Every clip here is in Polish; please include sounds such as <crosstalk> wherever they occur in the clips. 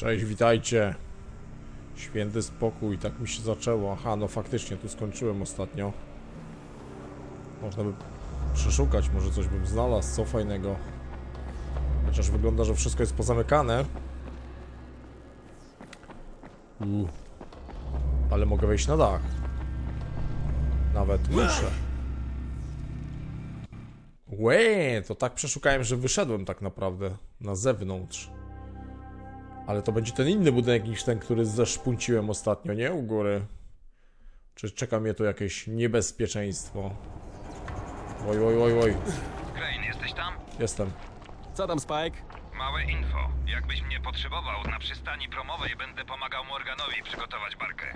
Cześć, witajcie. Święty spokój, tak mi się zaczęło. Aha, no faktycznie, tu skończyłem ostatnio. Można by przeszukać, może coś bym znalazł, co fajnego. Chociaż wygląda, że wszystko jest pozamykane. U. Ale mogę wejść na dach. Nawet muszę. Łe, to tak przeszukałem, że wyszedłem tak naprawdę na zewnątrz. Ale to będzie ten inny budynek niż ten, który zeszpunciłem ostatnio, nie? U góry. Czy czeka mnie tu jakieś niebezpieczeństwo? Oj, oj, oj, oj. Crane, jesteś tam? Jestem. Co tam, Spike? Małe info. Jakbyś mnie potrzebował, na przystani promowej będę pomagał Morganowi przygotować barkę.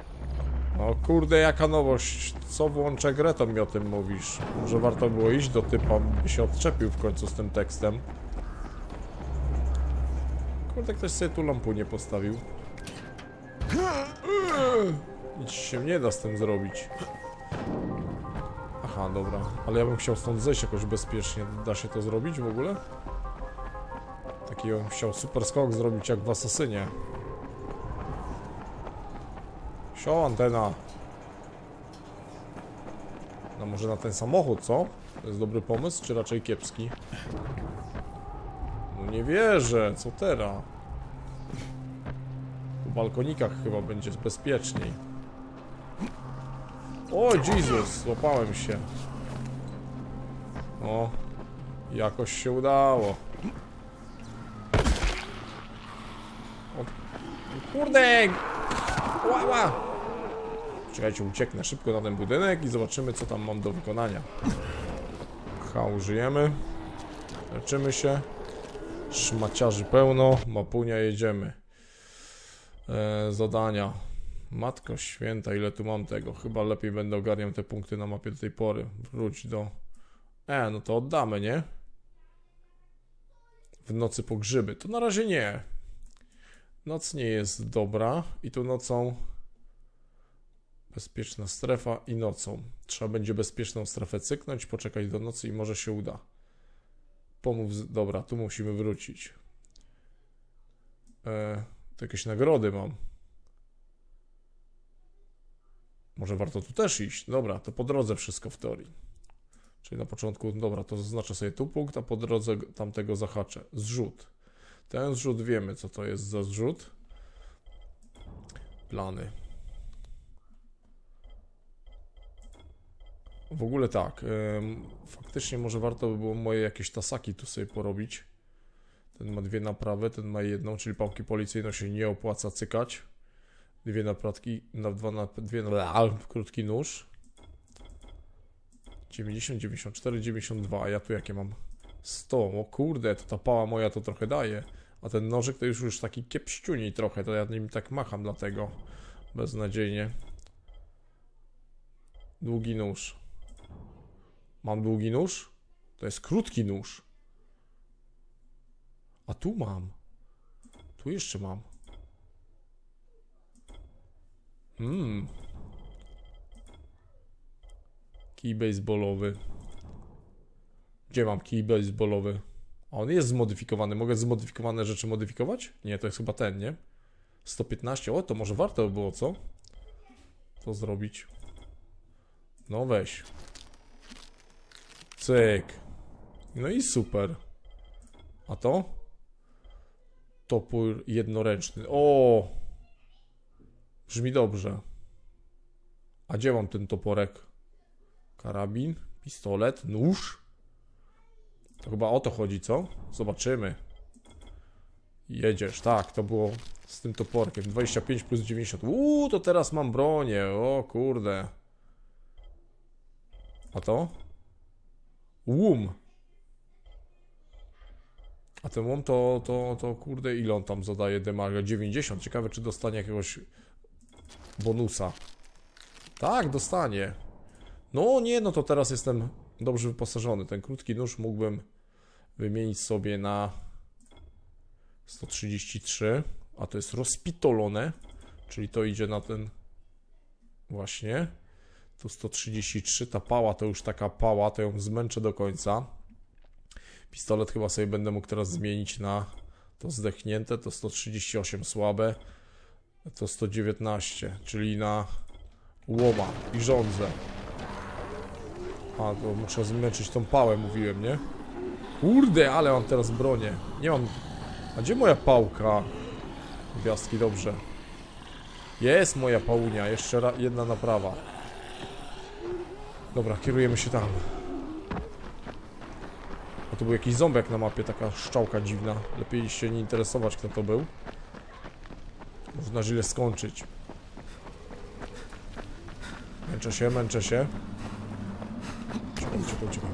O kurde, jaka nowość. Co włączę grę, to mi o tym mówisz. Może warto było iść do typa, by się odczepił w końcu z tym tekstem. Kurde, ktoś sobie tu lampu nie postawił. Nic się nie da z tym zrobić. Aha, dobra. Ale ja bym chciał stąd zejść jakoś bezpiecznie. Da się to zrobić w ogóle? Taki bym chciał super skok zrobić jak w Asasynie. Sio, antena. No może na ten samochód, co? To jest dobry pomysł, czy raczej kiepski? Nie wierzę, co teraz? Po balkonikach chyba będzie bezpieczniej. O, Jezus, złapałem się. O, jakoś się udało. O, kurde! Ła, ła. Czekajcie, ucieknę szybko na ten budynek i zobaczymy, co tam mam do wykonania. Ha, użyjemy. Leczymy się. Szmaciarzy pełno. Mapunia, jedziemy. E, zadania. Matko święta, ile tu mam tego? Chyba lepiej będę ogarniał te punkty na mapie do tej pory. Wróć do... E, no to oddamy, nie? W nocy po grzyby. To na razie nie. Noc nie jest dobra i tu nocą bezpieczna strefa i nocą. Trzeba będzie bezpieczną strefę cyknąć, poczekać do nocy i może się uda. Pomów, dobra, tu musimy wrócić. E, to jakieś nagrody mam. Może warto tu też iść. Dobra, to po drodze wszystko w teorii. Czyli na początku, dobra, to zaznaczę sobie tu punkt, a po drodze tamtego zahaczę. Zrzut. Ten zrzut wiemy, co to jest za zrzut. Plany. W ogóle tak. faktycznie może warto by było moje jakieś tasaki tu sobie porobić. Ten ma dwie naprawy, ten ma jedną, czyli pałki policyjne się nie opłaca cykać. Dwie naprawki, na dwa na dwie na krótki nóż. 90, 94, 92, a ja tu jakie mam? 100, o kurde, to ta pała moja to trochę daje. A ten nożyk to już już taki kiepściuni trochę, to ja nim tak macham dlatego. Beznadziejnie. Długi nóż. Mam długi nóż? To jest krótki nóż. A tu mam. Tu jeszcze mam. Hmm. Kij baseballowy. Gdzie mam kij baseballowy? On jest zmodyfikowany. Mogę zmodyfikowane rzeczy modyfikować? Nie, to jest chyba ten, nie? 115. O, to może warto by było, co? To zrobić. No weź. Cyk. No i super. A to? Topór jednoręczny. O! Brzmi dobrze. A gdzie mam ten toporek? Karabin, pistolet, nóż? To chyba o to chodzi, co? Zobaczymy. Jedziesz, tak, to było z tym toporkiem. 25 plus 90. Uuu, to teraz mam bronię. O kurde. A to? Łum. A ten łom to, to, to kurde, ile on tam zadaje demaga? 90. Ciekawe, czy dostanie jakiegoś bonusa. Tak, dostanie. No nie, no to teraz jestem dobrze wyposażony. Ten krótki nóż mógłbym wymienić sobie na 133, a to jest rozpitolone, czyli to idzie na ten właśnie. Tu 133, ta pała to już taka pała, to ją zmęczę do końca. Pistolet chyba sobie będę mógł teraz zmienić na To zdechnięte, to 138 słabe, to 119, czyli na łoma i żądze. A, to muszę zmęczyć tą pałę, mówiłem, nie? Kurde, ale mam teraz bronię. Nie mam... A gdzie moja pałka? Gwiazdki, dobrze. Jest moja pałunia, jeszcze jedna naprawa. Dobra, kierujemy się tam. A to był jakiś ząbek na mapie, taka szczałka dziwna. Lepiej się nie interesować, kto to był. Można źle skończyć. Męczę się, męczę się. Czekaj, czekaj, czekaj.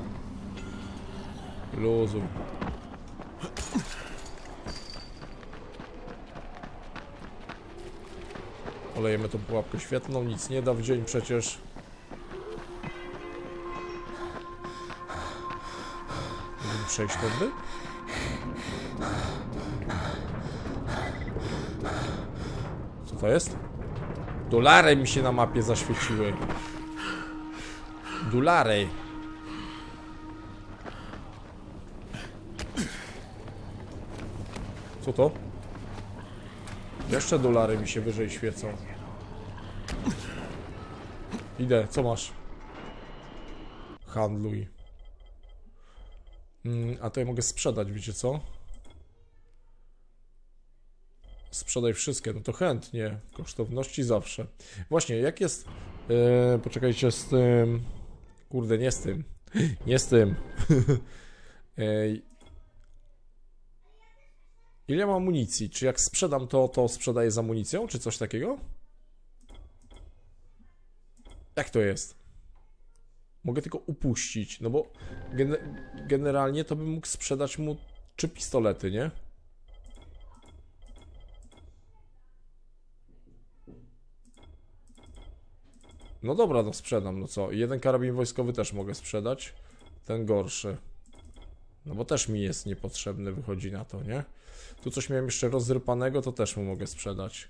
Luzuj. Olejemy tą pułapkę świetlną, nic nie da w dzień przecież. Przejść tędy? Co to jest? Dolary mi się na mapie zaświeciły. Dolary. Co to? Jeszcze dolary mi się wyżej świecą. Idę, co masz? Handluj. Mm, a to ja mogę sprzedać, wiecie co? Sprzedaj wszystkie, no to chętnie. Kosztowności zawsze. Właśnie, jak jest... Yy, poczekajcie z tym... Kurde, nie z tym. Nie z tym. <laughs> Ile mam amunicji? Czy jak sprzedam to, to sprzedaję z amunicją? Czy coś takiego? Jak to jest? Mogę tylko upuścić, no bo gene generalnie to bym mógł sprzedać mu trzy pistolety, nie? No dobra, no sprzedam, no co? Jeden karabin wojskowy też mogę sprzedać. Ten gorszy. No bo też mi jest niepotrzebny, wychodzi na to, nie? Tu coś miałem jeszcze rozrypanego, to też mu mogę sprzedać.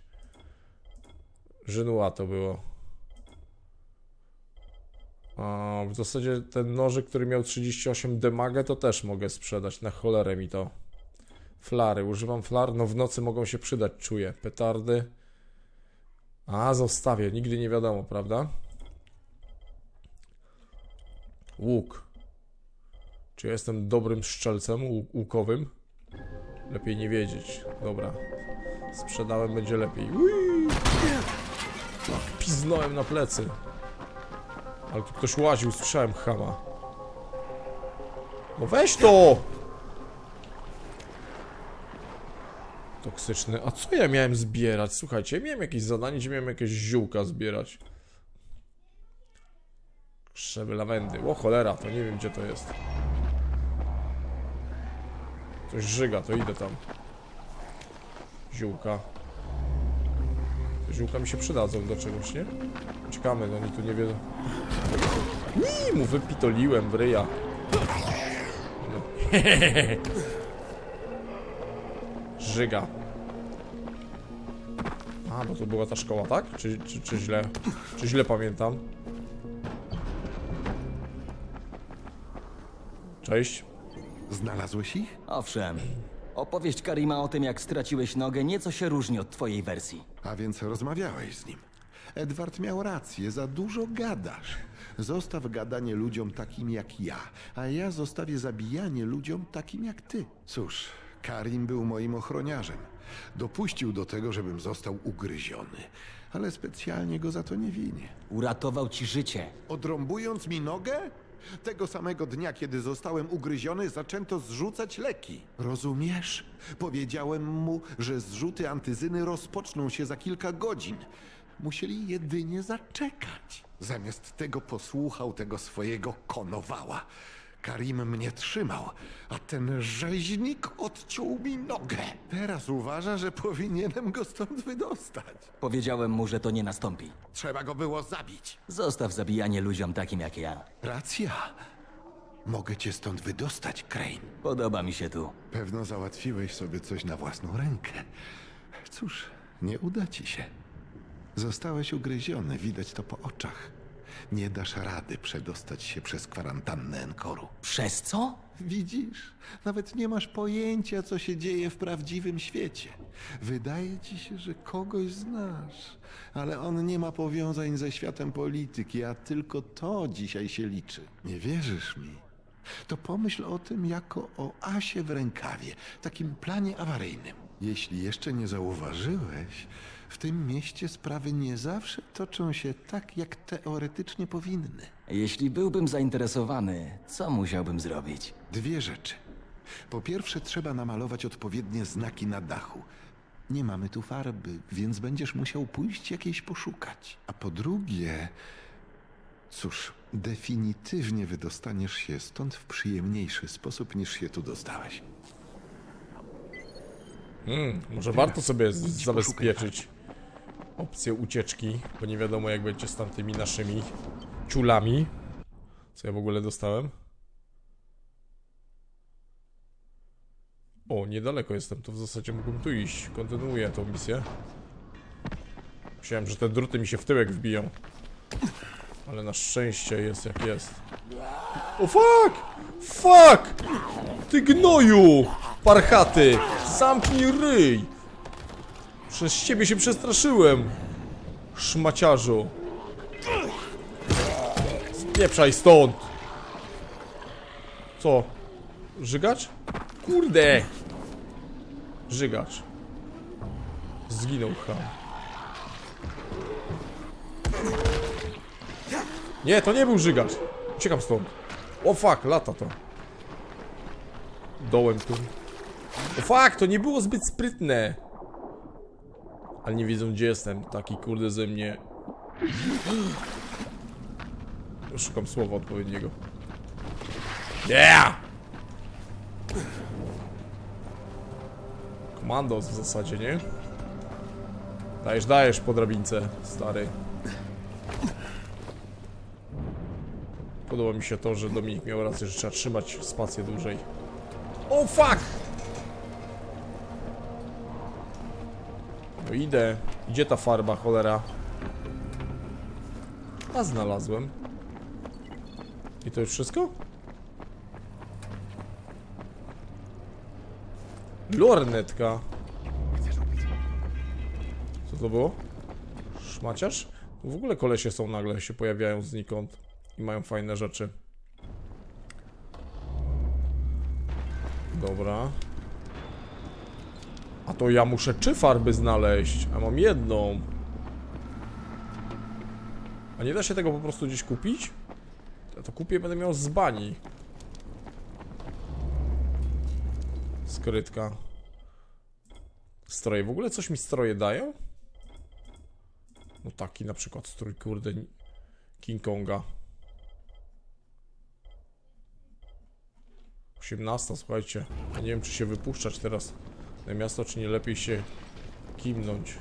Żynua to było. W zasadzie ten nożyk, który miał 38 demagę, to też mogę sprzedać. Na cholerę mi to. Flary. Używam flar. No w nocy mogą się przydać, czuję. Petardy. A, zostawię. Nigdy nie wiadomo, prawda? Łuk. Czy ja jestem dobrym strzelcem łu- łukowym? Lepiej nie wiedzieć. Dobra. Sprzedałem, będzie lepiej. Ui! Ach, Piznąłem na plecy. Ale tu ktoś łaził, słyszałem chama. No weź to! Toksyczny. A co ja miałem zbierać? Słuchajcie, ja miałem jakieś zadanie, gdzie miałem jakieś ziółka zbierać. Krzewy lawendy. O cholera, to nie wiem gdzie to jest. Coś żyga, to idę tam. Ziółka. Te Ziółka mi się przydadzą do czegoś, nie? Czekamy, no oni tu nie wiedzą. Nii, mu wypitoliłem w ryja. No. Żyga. A, bo to była ta szkoła, tak? Czy, czy, czy źle? Czy źle pamiętam? Cześć. Znalazłeś ich? Owszem. Opowieść Karima o tym, jak straciłeś nogę, nieco się różni od twojej wersji. A więc rozmawiałeś z nim. Edward miał rację, za dużo gadasz. Zostaw gadanie ludziom takim jak ja, a ja zostawię zabijanie ludziom takim jak ty. Cóż, Karim był moim ochroniarzem. Dopuścił do tego, żebym został ugryziony, ale specjalnie go za to nie winię. Uratował ci życie. Odrąbując mi nogę? Tego samego dnia, kiedy zostałem ugryziony, zaczęto zrzucać leki. Rozumiesz? Powiedziałem mu, że zrzuty antyzyny rozpoczną się za kilka godzin. Musieli jedynie zaczekać. Zamiast tego posłuchał tego swojego konowała. Karim mnie trzymał, a ten rzeźnik odciął mi nogę. Teraz uważa, że powinienem go stąd wydostać. Powiedziałem mu, że to nie nastąpi. Trzeba go było zabić. Zostaw zabijanie ludziom takim jak ja. Racja. Mogę cię stąd wydostać, Crane. Podoba mi się tu. Pewno załatwiłeś sobie coś na własną rękę. Cóż, nie uda ci się. Zostałeś ugryziony, widać to po oczach. Nie dasz rady przedostać się przez kwarantannę Enkoru. Przez co? Widzisz? Nawet nie masz pojęcia, co się dzieje w prawdziwym świecie. Wydaje ci się, że kogoś znasz, ale on nie ma powiązań ze światem polityki, a tylko to dzisiaj się liczy. Nie wierzysz mi? To pomyśl o tym jako o asie w rękawie, takim planie awaryjnym. Jeśli jeszcze nie zauważyłeś, w tym mieście sprawy nie zawsze toczą się tak, jak teoretycznie powinny. Jeśli byłbym zainteresowany, co musiałbym zrobić? Dwie rzeczy. Po pierwsze, trzeba namalować odpowiednie znaki na dachu. Nie mamy tu farby, więc będziesz musiał pójść jakiejś poszukać. A po drugie, cóż, definitywnie wydostaniesz się stąd w przyjemniejszy sposób niż się tu dostałeś. Hmm, może warto sobie z- zabezpieczyć opcję ucieczki, bo nie wiadomo jak będzie z tamtymi naszymi ciulami. Co ja w ogóle dostałem? O, niedaleko jestem, to w zasadzie mógłbym tu iść. Kontynuuję tą misję. Myślałem, że te druty mi się w tyłek wbiją. Ale na szczęście jest jak jest. O fuck! Fuck! Ty gnoju! Parchaty! Zamknij ryj! Przez ciebie się przestraszyłem! Szmaciarzu! Spieprzaj stąd! Co? Żygacz? Kurde! Żygacz. Zginął ham. Nie, to nie był żygacz. Uciekam stąd. O fuck, lata to. Dołem tu. O fuck, to nie było zbyt sprytne. Ale nie wiedzą gdzie jestem. Taki kurde ze mnie. Szukam słowa odpowiedniego. Yeah! Komandos w zasadzie, nie? Dajesz, dajesz po drabince, stary. Podoba mi się to, że Dominik miał rację, że trzeba trzymać spację dłużej. O fuck! No idę. Gdzie ta farba, cholera? A znalazłem. I to już wszystko? Lornetka. Co to było? Szmaciarz? W ogóle kolesie są nagle, się pojawiają znikąd i mają fajne rzeczy. Dobra. A to ja muszę trzy farby znaleźć, a mam jedną. A nie da się tego po prostu gdzieś kupić? Ja to kupię, będę miał z bani. Skrytka. Stroje. W ogóle coś mi stroje dają? No taki na przykład strój, kurde, King Konga. 18, słuchajcie. Ja nie wiem, czy się wypuszczać teraz na miasto, czy nie lepiej się kimnąć.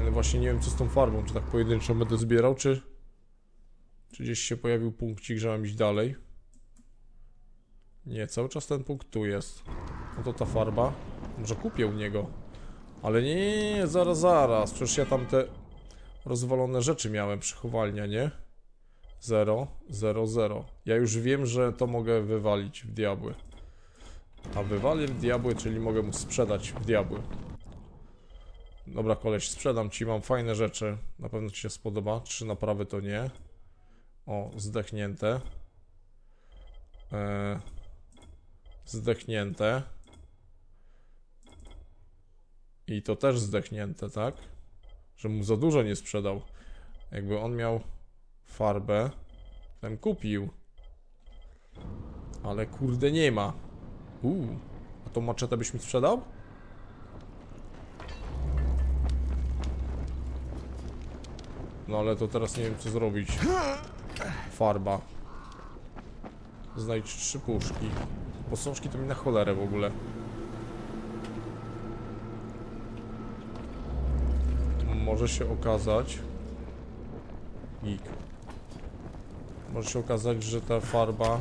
Ale właśnie nie wiem, co z tą farbą. Czy tak pojedynczo będę zbierał, czy... Czy gdzieś się pojawił punkcik, że mam iść dalej? Nie, cały czas ten punkt tu jest. No to ta farba. Może kupię u niego. Ale nie, nie, nie, zaraz, zaraz. Przecież ja tam te rozwalone rzeczy miałem, przechowalnia, nie? 0, 0, 0. Ja już wiem, że to mogę wywalić w diabły. A wywalię w diabły, czyli mogę mu sprzedać w diabły. Dobra, koleś, sprzedam ci, mam fajne rzeczy. Na pewno ci się spodoba. Trzy naprawy to nie. O, zdechnięte. Eee, zdechnięte. I to też zdechnięte, tak? Że mu za dużo nie sprzedał. Jakby on miał farbę, ten kupił. Ale kurde nie ma. Uuu, a tą maczetę byś mi sprzedał? No ale to teraz nie wiem co zrobić. Farba. Znajdź trzy puszki. Posążki to mi na cholerę w ogóle. Może się okazać... Gik. Może się okazać, że ta farba...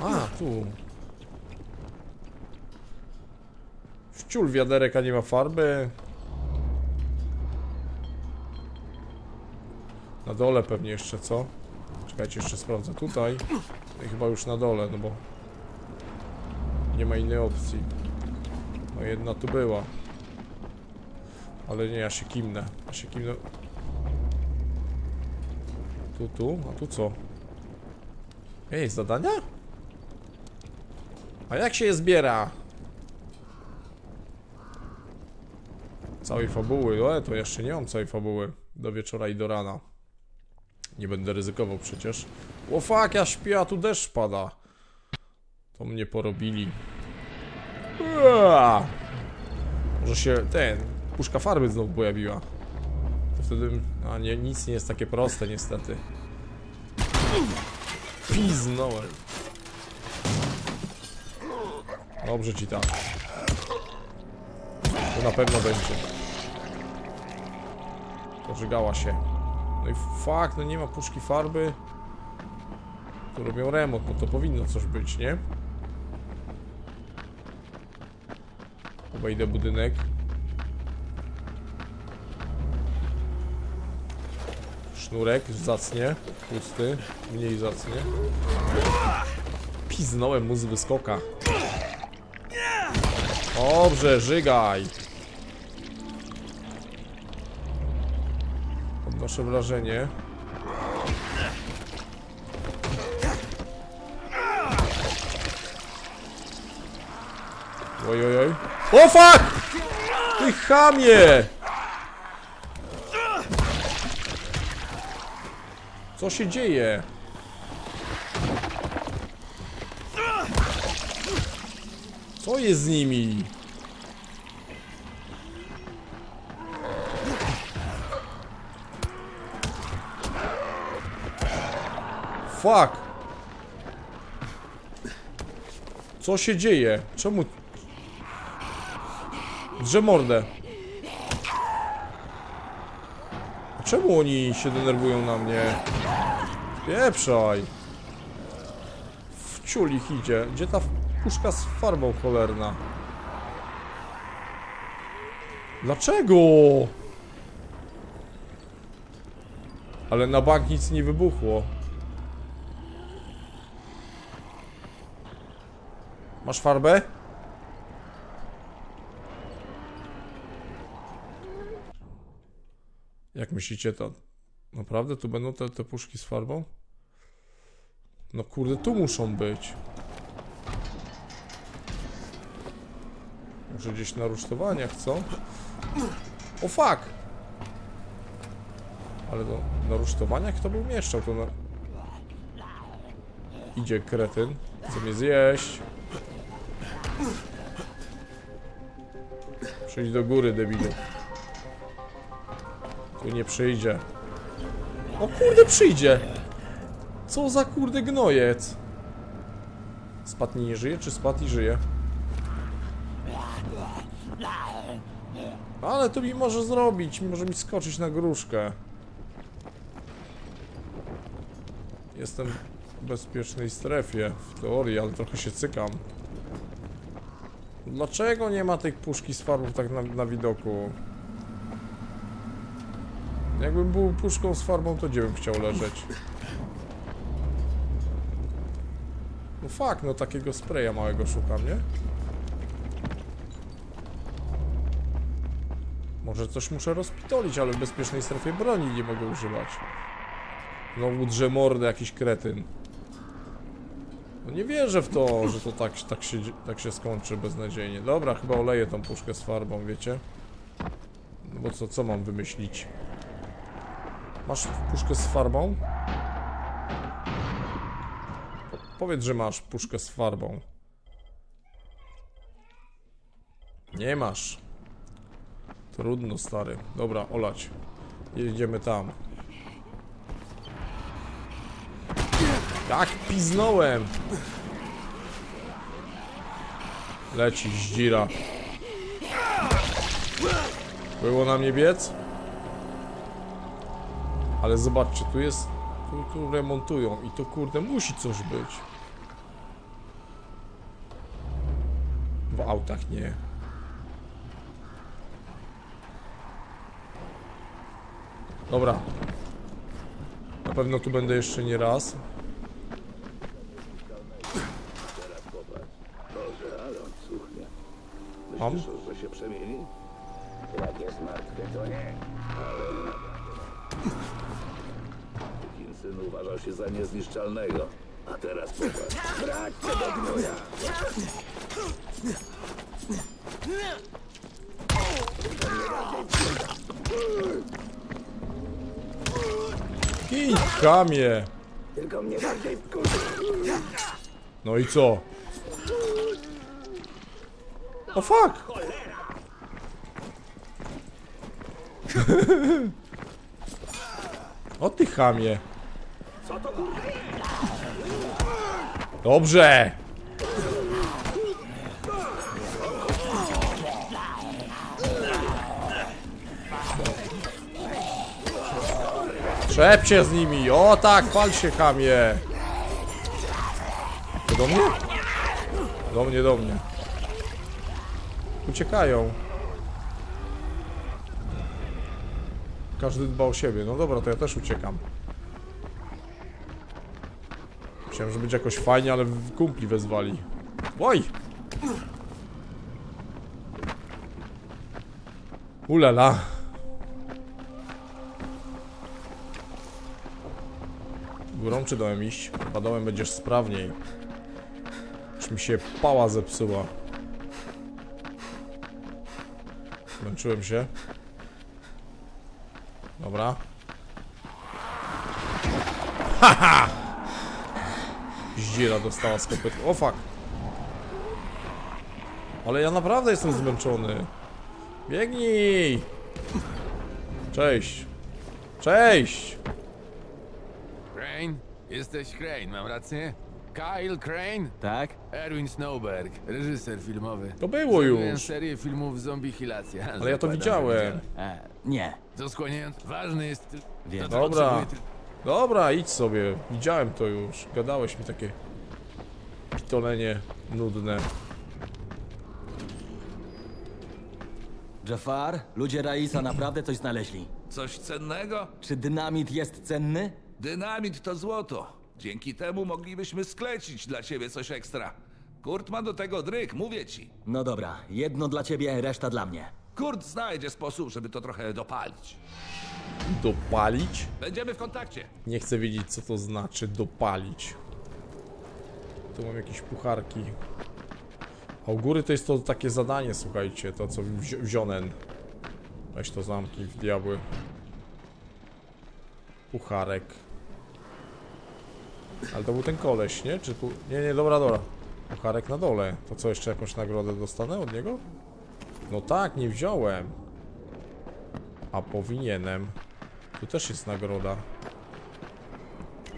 A, tu. Wciul wiaderek, a nie ma farby. Na dole pewnie jeszcze, co? Czekajcie, jeszcze sprawdzę tutaj. Chyba już na dole, no bo... Nie ma innej opcji. No jedna tu była. Ale nie, ja się kimnę. Ja się kimnę... Tu, tu? A tu co? Ej, zadania? A jak się je zbiera? Całej fabuły, o to jeszcze nie mam całej fabuły. Do wieczora i do rana. Nie będę ryzykował przecież. O fuck, ja śpię, a tu deszcz pada. To mnie porobili. Ua! Może się, ten, puszka farby znowu pojawiła. To wtedy, a nie, nic nie jest takie proste niestety. Piznąłem. Dobrze ci tak to na pewno będzie. Pożygała się. No i fuck, no nie ma puszki farby. Tu robią remont, no to powinno coś być, nie? Obejdę budynek. Sznurek, zacnie. Pusty, mniej zacnie. Piznąłem mu z wyskoka. Dobrze, żygaj. Odnoszę wrażenie. Oj, oj, oj. O fuck! Ty chamie! Co się dzieje? Co jest z nimi? Fuck! Co się dzieje? Czemu... Drze mordę. Czemu oni się denerwują na mnie? Pieprzaj! W ich idzie. Gdzie ta puszka z farbą cholerna? Dlaczego? Ale na bank nic nie wybuchło. Masz farbę? Jak myślicie to? Naprawdę tu będą te, te puszki z farbą? No kurde, tu muszą być. Może gdzieś na rusztowaniach, co? O fuck! Ale to na rusztowaniach to by umieszczał to na... Idzie kretyn. Chce mnie zjeść. Przyjdź do góry, debilu. Tu nie przyjdzie. O kurde, przyjdzie! Co za kurde gnojec? Spadł nie żyje, czy spadł żyje? Ale to mi może zrobić, może mi skoczyć na gruszkę. Jestem w bezpiecznej strefie, w teorii, ale trochę się cykam. Dlaczego nie ma tej puszki z farbą tak na, na widoku? Jakbym był puszką z farbą, to gdzie bym chciał leżeć? No fuck, no takiego spraya małego szukam, nie? Może coś muszę rozpitolić, ale w bezpiecznej strefie broni nie mogę używać. Znowu drze mordę jakiś kretyn. No nie wierzę w to, że to tak, tak, się, tak się skończy beznadziejnie. Dobra, chyba oleję tą puszkę z farbą, wiecie? No bo co, co mam wymyślić? Masz puszkę z farbą? Po, powiedz, że masz puszkę z farbą. Nie masz. Trudno, stary. Dobra, olać. Jedziemy tam. Tak, piznąłem! Leci zdzira. Było na mnie biec? Ale zobaczcie, tu jest... Tu, tu remontują i to kurde musi coś być. W autach nie. Dobra. Na pewno tu będę jeszcze nie raz. Boże, ale on cuchnie. Mam? Myślisz, że się przemieni? Jak jest martwy, to nie. Ale... Syn uważał się za niezniszczalnego. A teraz popatrz. Brać tego gnoja! Kij, kamie! Tylko mnie bardziej wkurzy. No i co? O fuck! O ty chamie. Dobrze! Trzep się z nimi! O tak, pal się chamie! To do mnie? Do mnie, do mnie. Uciekają. Każdy dba o siebie. No dobra, to ja też uciekam. Myślałem, że będzie jakoś fajnie, ale kumpli wezwali. Oj! Ulala. Górą czy dołem iść? Chyba dołem będziesz sprawniej. Już mi się pała zepsuła. Zmęczyłem się. Dobra. Haha! Zdziera dostała z. O fuck! Ale ja naprawdę jestem zmęczony. Biegnij! Cześć! Cześć! Crane? Jesteś Crane, mam rację? Kyle Crane? Tak? Erwin Snowberg, reżyser filmowy. To było Zrobiłem już. serię filmów Zombie Hilacja. Ale ja to widziałem. E, nie. To skłaniając. Ważny jest. Wiem. to, co Dobra. potrzebuje Dobra, idź sobie. Widziałem to już. Gadałeś mi takie pitolenie nudne. Jafar, ludzie Raisa naprawdę coś znaleźli. Coś cennego? Czy dynamit jest cenny? Dynamit to złoto. Dzięki temu moglibyśmy sklecić dla ciebie coś ekstra. Kurt ma do tego dryk, mówię ci. No dobra, jedno dla ciebie, reszta dla mnie. Kurt znajdzie sposób, żeby to trochę dopalić. Dopalić? Będziemy w kontakcie. Nie chcę wiedzieć co to znaczy dopalić. Tu mam jakieś pucharki. A u góry to jest to takie zadanie, słuchajcie, to co wzi wzionen. Weź to zamki w diabły. Pucharek. Ale to był ten koleś, nie? Czy pu... Nie, nie, dobra, dobra. Pucharek na dole. To co, jeszcze jakąś nagrodę dostanę od niego? No tak, nie wziąłem. A powinienem. Tu też jest nagroda.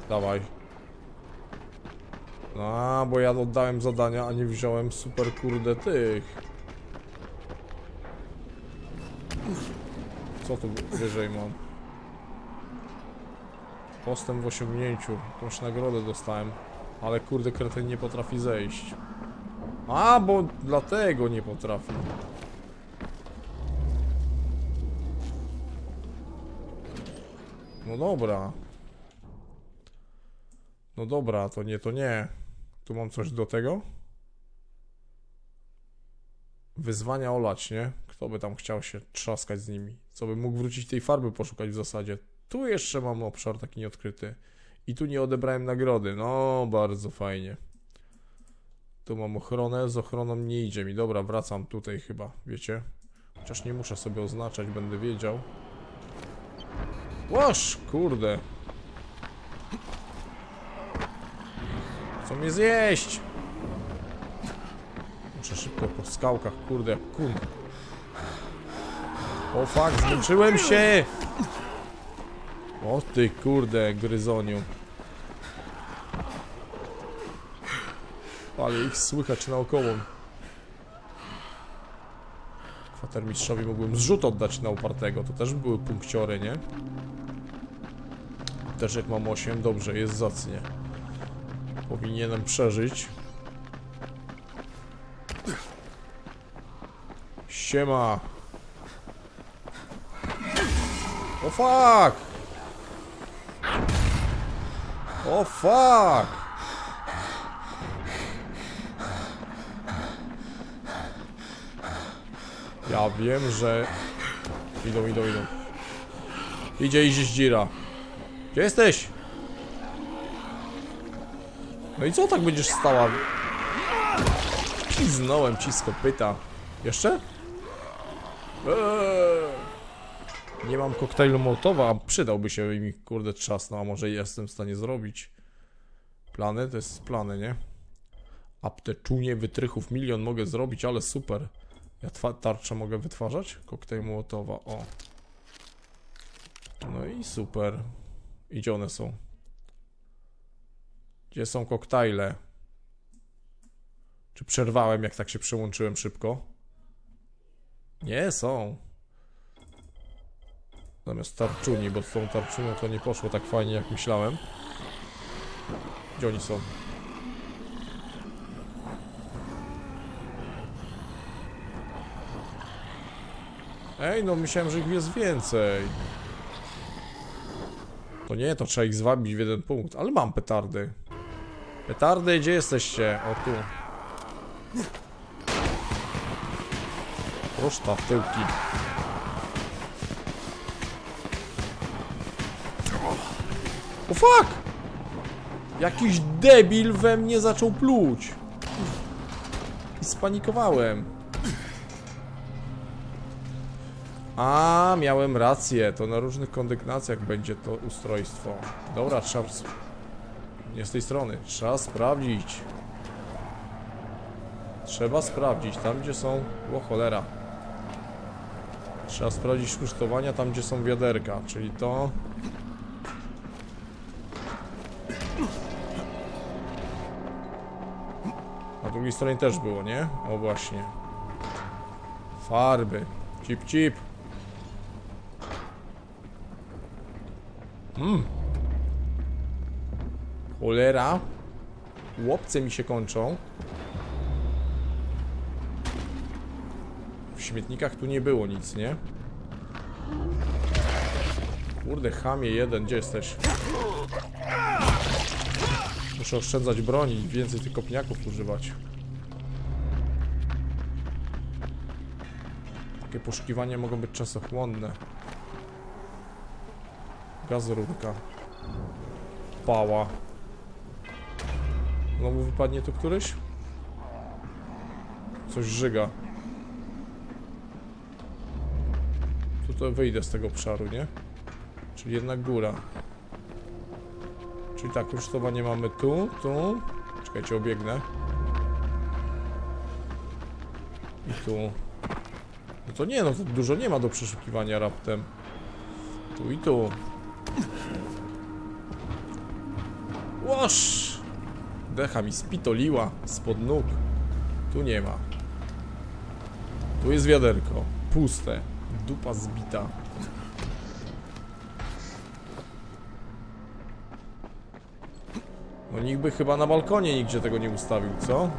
Dawaj. No, bo ja oddałem zadania, a nie wziąłem super kurde tych. Co tu wyżej mam? Postęp w osiągnięciu. Jakąś nagrodę dostałem. Ale kurde, kretyn nie potrafi zejść. A, bo dlatego nie potrafi. No dobra. No dobra, to nie, to nie. Tu mam coś do tego? Wyzwania olać, nie? Kto by tam chciał się trzaskać z nimi? Co by mógł wrócić tej farby poszukać w zasadzie? Tu jeszcze mam obszar taki nieodkryty. I tu nie odebrałem nagrody. No, bardzo fajnie. Tu mam ochronę, z ochroną nie idzie mi. Dobra, wracam tutaj chyba, wiecie? Chociaż nie muszę sobie oznaczać, będę wiedział. Łoż, kurde. Chcą mnie zjeść. Muszę szybko po skałkach, kurde, jak kun. O fuck, zmęczyłem się! O ty kurde, gryzoniu. Ale ich słychać naokoło. Kwatermistrzowi mógłbym zrzut oddać na upartego, to też były punkciory, nie? Też jak mam 8, dobrze, jest zacnie. Powinienem przeżyć. Siema. O fuck! O fuck! Ja wiem, że... Idą, idą, idą. Idzie, idzie dzira. Gdzie jesteś? No i co tak będziesz stała? Piznąłem ci z kopyta. Jeszcze? Eee. Nie mam koktajlu Mołotowa, a przydałby się mi, kurde, trzasnął, a może jestem w stanie zrobić. Plany? To jest plany, nie? Apteczunie wytrychów milion mogę zrobić, ale super. Ja tarczę mogę wytwarzać? Koktajl Mołotowa, o. No i super. I gdzie one są? Gdzie są koktajle? Czy przerwałem, jak tak się przełączyłem szybko? Nie, są. Zamiast tarczuni, bo z tą tarczunią to nie poszło tak fajnie, jak myślałem. Gdzie oni są? Ej, no myślałem, że ich jest więcej. To nie, to trzeba ich zwabić w jeden punkt, ale mam petardy. Petardy, gdzie jesteście? O, tu. Proszta, tyłki. O fuck! Jakiś debil we mnie zaczął pluć. I spanikowałem. A, miałem rację. To na różnych kondygnacjach będzie to ustrojstwo. Dobra, trzeba... Nie z tej strony. Trzeba sprawdzić. Trzeba sprawdzić. Tam, gdzie są... O cholera. Trzeba sprawdzić rusztowania tam, gdzie są wiaderka. Czyli to... drugiej stronie też było, nie? O właśnie. Farby. Cip, cip. Hmm. Cholera. Łopce mi się kończą. W śmietnikach tu nie było nic, nie? Kurde, chamie jeden, gdzie jesteś? Muszę oszczędzać broni i więcej tych kopniaków używać. Takie poszukiwania mogą być czasochłonne. Gazrurka. Pała. Znowu wypadnie tu któryś? Coś żyga. Tutaj wyjdę z tego obszaru, nie? Czyli jednak góra. Czyli tak, rusztowanie mamy tu, tu. Czekajcie, obiegnę. I tu. To nie, no dużo nie ma do przeszukiwania raptem. Tu i tu. Łoż! Decha mi spitoliła spod nóg. Tu nie ma. Tu jest wiaderko. Puste. Dupa zbita. No nikt by chyba na balkonie nigdzie tego nie ustawił, co?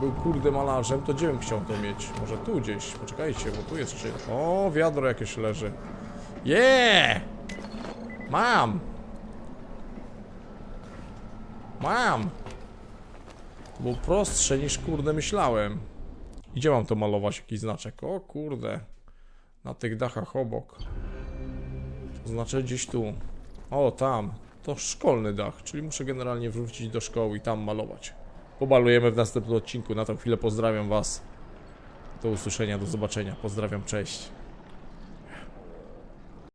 Był kurde malarzem, to gdzie bym chciał to mieć? Może tu gdzieś, poczekajcie, bo tu jest czy... O, wiadro jakieś leży. Yeah! Mam! Mam! Było prostsze niż kurde myślałem. Gdzie mam to malować? Jakiś znaczek? O kurde. Na tych dachach obok. To znaczy gdzieś tu. O, tam. To szkolny dach, czyli muszę generalnie wrócić do szkoły i tam malować. Pomalujemy w następnym odcinku. Na tą chwilę pozdrawiam Was. Do usłyszenia, do zobaczenia. Pozdrawiam, cześć.